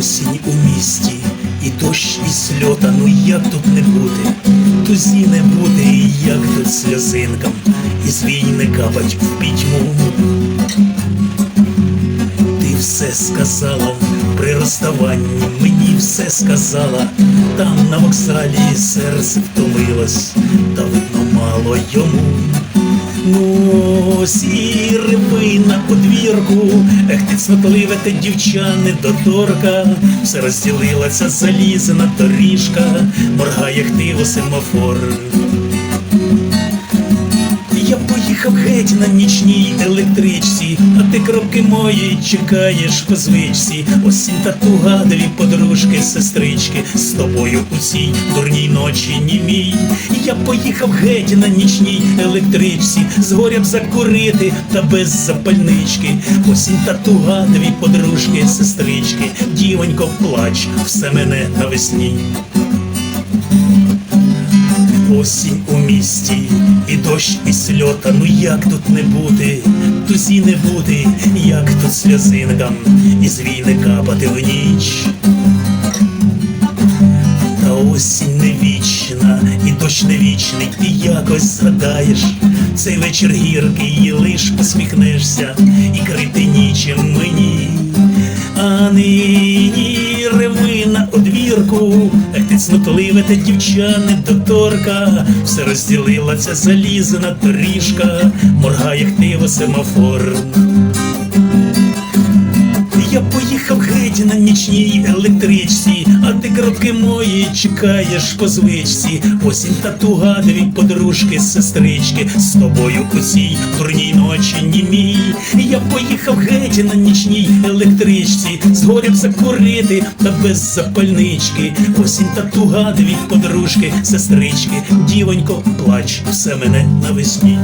Осінь у місті, і дощ, і сльота, ну як тут не бути? Тузі не буде, і як тут сльозинкам, із війни капать в пітьму. Ти все сказала при розставанні, мені все сказала, там на вокзалі серце втомилось, та видно мало йому. Ну, сіри на подвірку, ех ти цнотливе та дівча недоторка, все розділилася залізна доріжка, моргає хтиво семафор. Я поїхав геть на нічній електричці, а ти кропки мої чекаєш по звичці. Осінь та туга, дві подружки, сестрички, з тобою у цій дурній ночі німій. Я поїхав геть на нічній електричці, з горя б закурити та без запальнички. Осінь та туга, дві подружки, сестрички, дівонько, плач, все мене навесні. Осінь у місті, і дощ, і сльота, ну як тут не бути, тузі не бути, як тут сльозинкам із війни капати в ніч. Та осінь не вічна, і дощ не вічний, ти якось згадаєш. Цей вечір гіркий, і лиш посміхнешся, і крити нічим мені. А нині реви на одвірку, цнотливе та дівча доторка, все розділила ця залізна доріжка, моргає хтиво семафор. Електричці, а ти кропки мої чекаєш по звичці. Осінь та туга, дві подружки, сестрички, з тобою у цій дурній ночі німій. Я поїхав геть на нічній електричці, з горя закурити та без запальнички. Осінь та туга, дві подружки, сестрички, дівонько, плач, все мене навесні.